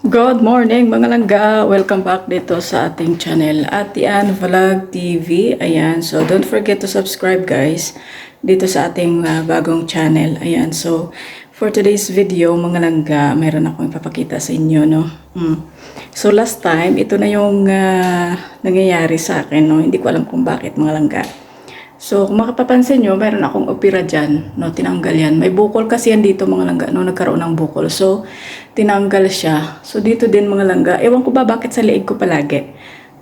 Good morning mga langga! Welcome back dito sa ating channel Atian Vlog TV. Ayan, so don't forget to subscribe guys dito sa ating ah, bagong channel. Ayan, so for today's video mga langga, mayroon akong ipapakita sa inyo, no? Mm. So last time, ito na yung ah, nangyayari sa akin, no? Hindi ko alam kung bakit mga langga. So, kung makapapansin nyo, meron akong opera dyan. No, tinanggal yan. May bukol kasi yan dito mga langga. No, nagkaroon ng bukol. So, tinanggal siya. So, dito din mga langga. Ewan ko ba bakit sa liig ko palagi.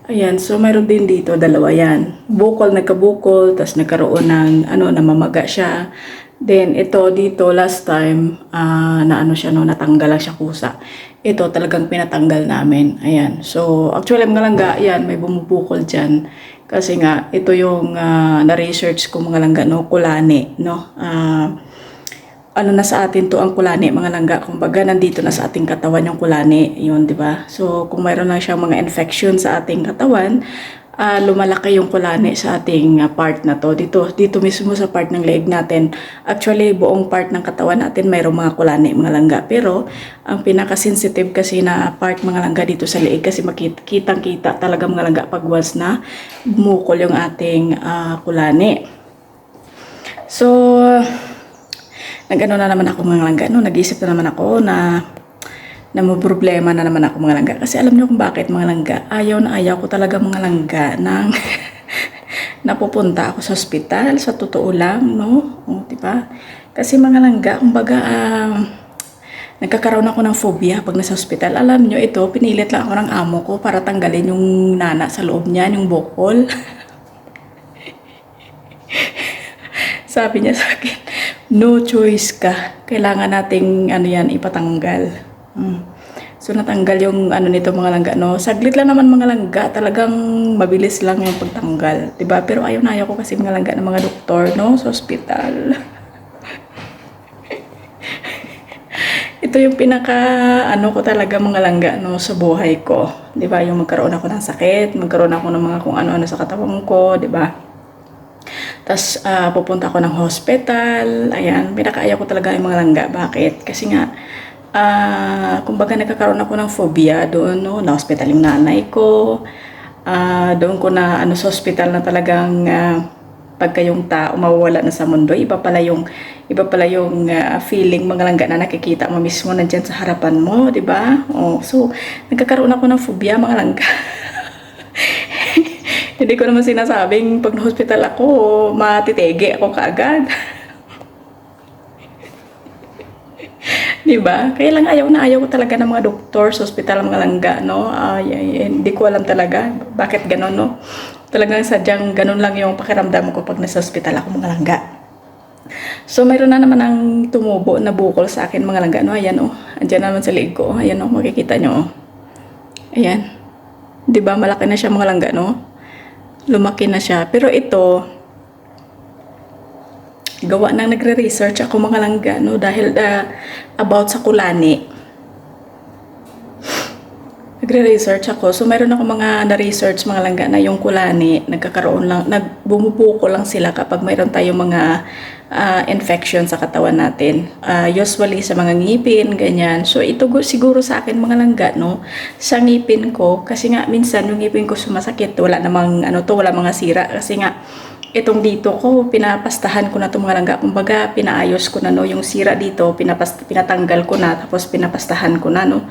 Ayan. So, meron din dito. Dalawa yan. Bukol, nagkabukol. Tapos nagkaroon ng, ano, namamaga siya. Then, ito dito, last time, ah, na ano siya, no, natanggal siya kusa. Ito, talagang pinatanggal namin. Ayan. So, actually, mga langga, ayan, may bumubukol dyan. Kasi nga, ito yung ah, na-research ko mga langga, no, kulani, no. Ah, ano na sa atin to ang kulani, mga langga. Kumbaga, nandito na sa ating katawan yung kulani, yun, di ba? So, kung mayroon lang siyang mga infection sa ating katawan, ah, lumalaki yung kulani sa ating ah, part na to. Dito, dito mismo sa part ng leg natin. Actually, buong part ng katawan natin mayroong mga kulani, mga langga. Pero, ang pinaka-sensitive kasi na part mga langga dito sa leeg kasi makita, kita talaga mga langga pag once na bumukol yung ating ah, kulani. So, nag-ano na naman ako mga langga, no? nag-isip na naman ako na na may problema na naman ako mga langga. Kasi alam niyo kung bakit mga langga, ayaw na ayaw ko talaga mga langga nang napupunta ako sa ospital, sa totoo lang, no? O, di ba? Kasi mga langga, kumbaga, ah, nagkakaroon ako ng phobia pag nasa ospital. Alam niyo ito, pinilit lang ako ng amo ko para tanggalin yung nana sa loob niya, yung bukol. Sabi niya sa akin, no choice ka. Kailangan nating ano yan, ipatanggal. Mm. So natanggal yung ano nito mga langga, no? Saglit lang naman mga langga, talagang mabilis lang yung pagtanggal, 'di ba? Pero ayaw na ayaw ko kasi mga langga ng mga doktor, no? Sa ospital. Ito yung pinaka ano ko talaga mga langga no sa buhay ko. 'Di ba? Yung magkaroon ako ng sakit, magkaroon ako ng mga kung ano-ano sa katawan ko, 'di ba? Tapos ah, pupunta ako ng hospital. Ayan, pinakaayaw ko talaga yung mga langga. Bakit? Kasi nga ah kumbaga nagkakaroon ako ng phobia doon no, na hospital yung nanay ko. Ah, doon ko na ano sa hospital na talagang ah, pagka yung tao mawawala na sa mundo, iba pala yung iba pala yung ah, feeling mga langga na nakikita mo mismo nandiyan sa harapan mo, 'di ba? Oh, so nagkakaroon ako ng phobia mga langga. Hindi ko naman sinasabing pag na-hospital ako, matitege ako kaagad. Di ba? Kaya lang ayaw na ayaw ko talaga ng mga doktor sa ospital mga langga, no? Ay, ay, ay, hindi ko alam talaga bakit ganon, no? Talagang sadyang ganon lang yung pakiramdam ko pag nasa ospital ako mga langga. So, mayroon na naman ang tumubo na bukol sa akin mga langga, no? Ayan, oh. Andiyan naman sa liig ko. Ayan, oh. Makikita nyo, oh. Ayan. Di ba? Malaki na siya mga langga, no? Lumaki na siya. Pero ito, gawa nang nagre-research ako mga langga, no? Dahil ah, about sa kulani. Nagre-research ako. So, mayroon ako mga na-research mga langga na yung kulani, nagkakaroon lang, nagbumubuko lang sila kapag mayroon tayong mga ah, infection sa katawan natin. Ah, usually sa mga ngipin, ganyan. So, ito gu- siguro sa akin mga langga, no? Sa ngipin ko, kasi nga minsan yung ngipin ko sumasakit, wala namang, ano to, wala mga sira. Kasi nga, itong dito ko, pinapastahan ko na itong mga langga. Kumbaga, pinaayos ko na, no? Yung sira dito, pinapas, pinatanggal ko na, tapos pinapastahan ko na, no?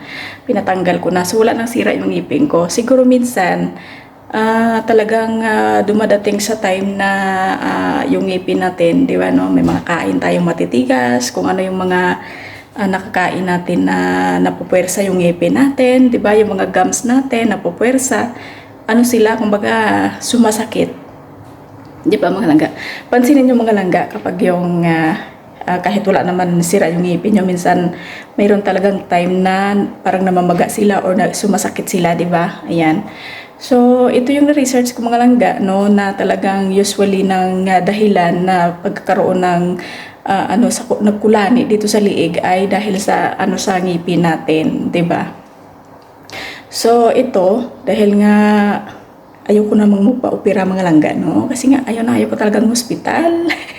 Pinatanggal ko na. So, wala nang sira yung ngipin ko. Siguro minsan, ah, talagang ah, dumadating sa time na ah, yung ngipin natin, di ba, no? May mga kain tayong matitigas, kung ano yung mga ah, nakakain natin na napupwersa yung ngipin natin, di ba? Yung mga gums natin, napupwersa. Ano sila, kumbaga, sumasakit. Di ba mga langga? Pansinin yung mga langga kapag yung ah, ah, kahit wala naman sira yung ngipin nyo, minsan mayroon talagang time na parang namamaga sila or na, sumasakit sila, di ba? Ayan. So, ito yung na-research ko mga langga, no, na talagang usually ng ah, dahilan na pagkakaroon ng ah, ano sa nagkulani dito sa liig ay dahil sa ano sa ngipin natin, 'di ba? So, ito dahil nga ayoko namang magpa-opera mga langga, no? Kasi nga ayaw na ayaw ko talagang hospital.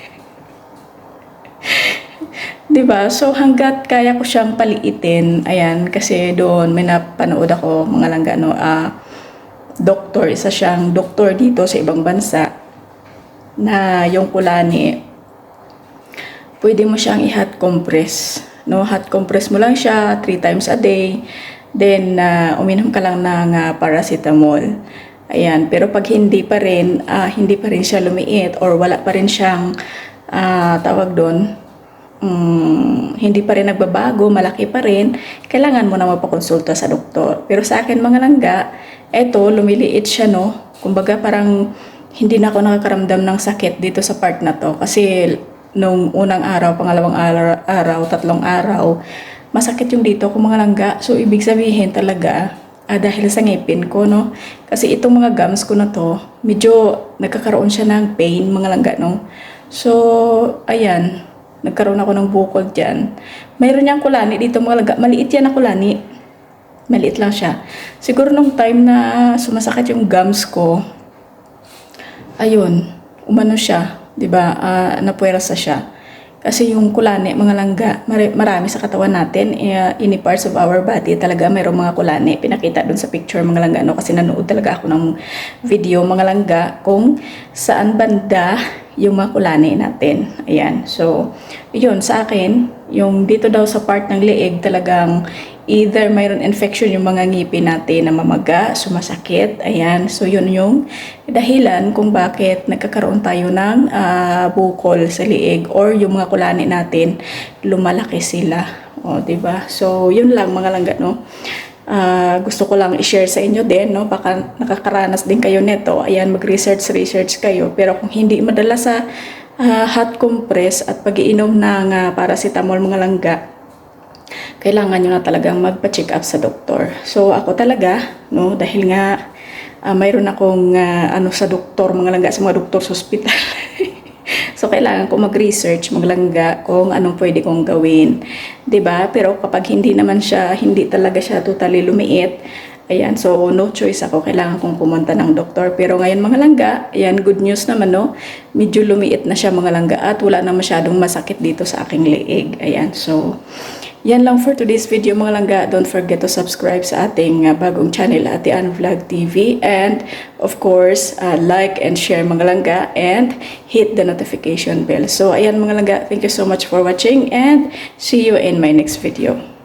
ba? So hangga't kaya ko siyang paliitin, ayan, kasi doon may napanood ako mga langga no, ah doktor, isa siyang doktor dito sa ibang bansa na yung kulani pwede mo siyang i-hot compress. No, hot compress mo lang siya three times a day. Then uh, uminom ka lang ng ah, paracetamol. Ayan, pero pag hindi pa rin, ah, hindi pa rin siya lumiit or wala pa rin siyang ah, tawag doon, mm, hindi pa rin nagbabago, malaki pa rin, kailangan mo na mapakonsulta sa doktor. Pero sa akin mga langga, eto, lumiliit siya, no? Kumbaga parang hindi na ako nakakaramdam ng sakit dito sa part na to. Kasi nung unang araw, pangalawang araw, araw tatlong araw, masakit yung dito ko mga langga. So, ibig sabihin talaga, ah, dahil sa ngipin ko, no? Kasi itong mga gums ko na to, medyo nagkakaroon siya ng pain, mga langga, no? So, ayan, nagkaroon ako ng bukol dyan. Mayroon niyang kulani dito, mga langga. Maliit yan na kulani. Maliit lang siya. Siguro nung time na sumasakit yung gums ko, ayun, umano siya, 'di ba? Ah, napuwersa siya. Kasi yung kulani, mga langga, mari- marami sa katawan natin, uh, any parts of our body, talaga mayroong mga kulani. Pinakita dun sa picture, mga langga, no? Kasi nanood talaga ako ng video, mga langga, kung saan banda yung mga kulani natin. Ayan. So, yun, sa akin, yung dito daw sa part ng leeg, talagang either mayroon infection yung mga ngipin natin na mamaga, sumasakit, ayan. So, yun yung dahilan kung bakit nagkakaroon tayo ng ah, bukol sa liig or yung mga kulani natin, lumalaki sila. O, 'di ba So, yun lang mga langga, no? Ah, gusto ko lang i-share sa inyo din, no? Baka nakakaranas din kayo nito. Ayan, mag-research, research kayo. Pero kung hindi madala sa ah, hot compress at pag-iinom ng ah, paracetamol mga langga, kailangan nyo na talagang magpa-check up sa doktor. So ako talaga, no, dahil nga ah, mayroon akong ah, ano sa doktor, mga langga sa mga doktor sa ospital. so kailangan ko mag-research, maglangga kung anong pwede kong gawin. 'Di ba? Pero kapag hindi naman siya, hindi talaga siya totally lumiit, Ayan, so no choice ako. Kailangan kong pumunta ng doktor. Pero ngayon mga langga, ayan, good news naman, no? Medyo lumiit na siya mga langga at wala na masyadong masakit dito sa aking leeg. Ayan, so yan lang for today's video mga langga. Don't forget to subscribe sa ating uh, bagong channel, Ate Ann Vlog TV. And of course, uh, like and share mga langga and hit the notification bell. So ayan mga langga, thank you so much for watching and see you in my next video.